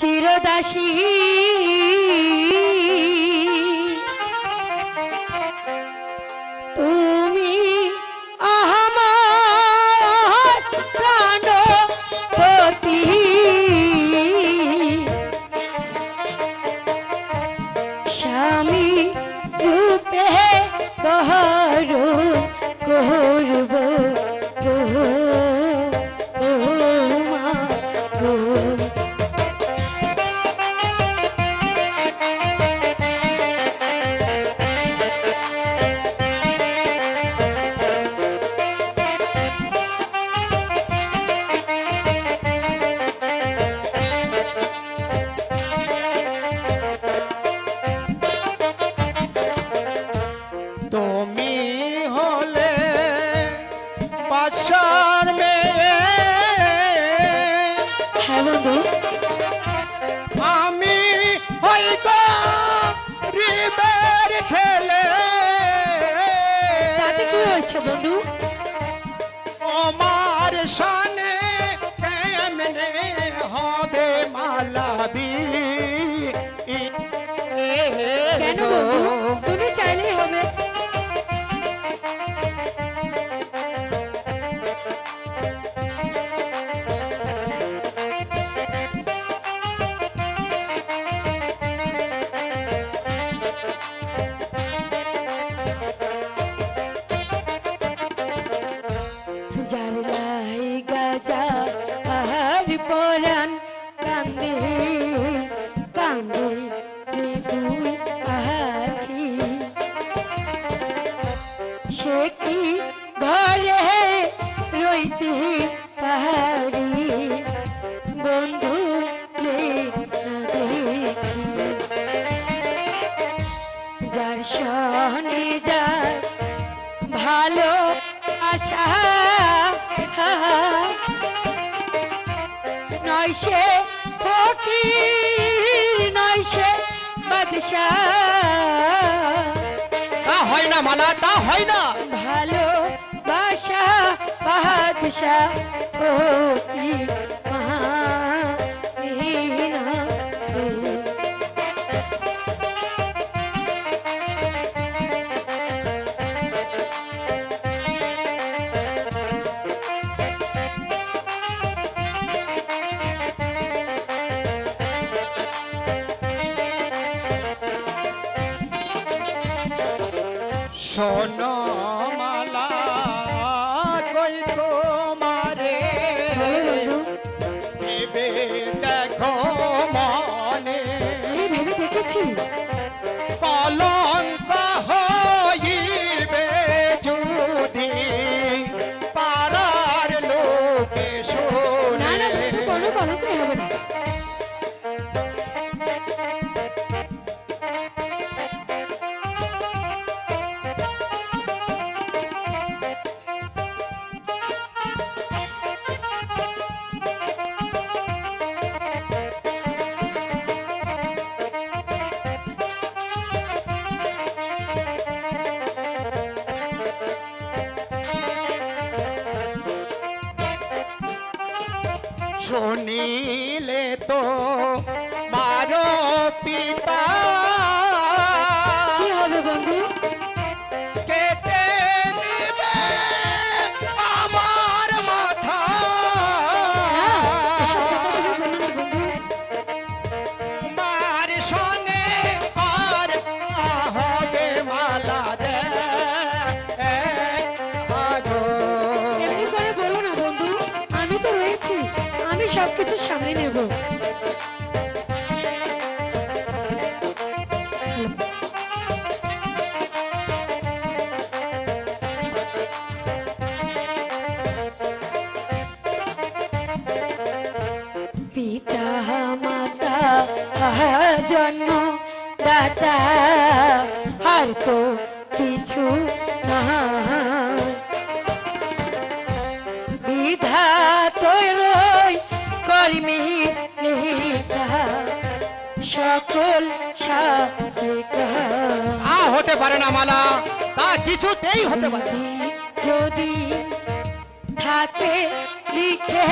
চিরদাসী। স্বামী রূপে বহরণ হ্যাঁ বন্ধু। আমি হই গরিবের ছেলে। তাতে কি হয়েছে বন্ধু? যার লাই গাজা আর পরাণ কান্দে কান্দে দুই আখি সে কি ঘরে রইতে পারি বন্ধু না দেখি। যার সনে নয় সে ফকির নয় সে তা হয় না মালা তা হয় না। ভালো বাসা বাদশাহ ও শোনো মালা কই তোমারে? বলো ভেবে দেখো মনে। আমি ভেবে দেখেছি। কলঙ্ক হইবে যদি পাড়ার লোকে না না শোনে। বন্ধু কোনো শুনিলে তো সবকিছু সামলে নেব। পিতা মাতা জন্ম দাতা আর তো কিছু না। সকল আ হতে পারে না মালা তা কিছুতেই হতে পারে যদি থাকে লিখে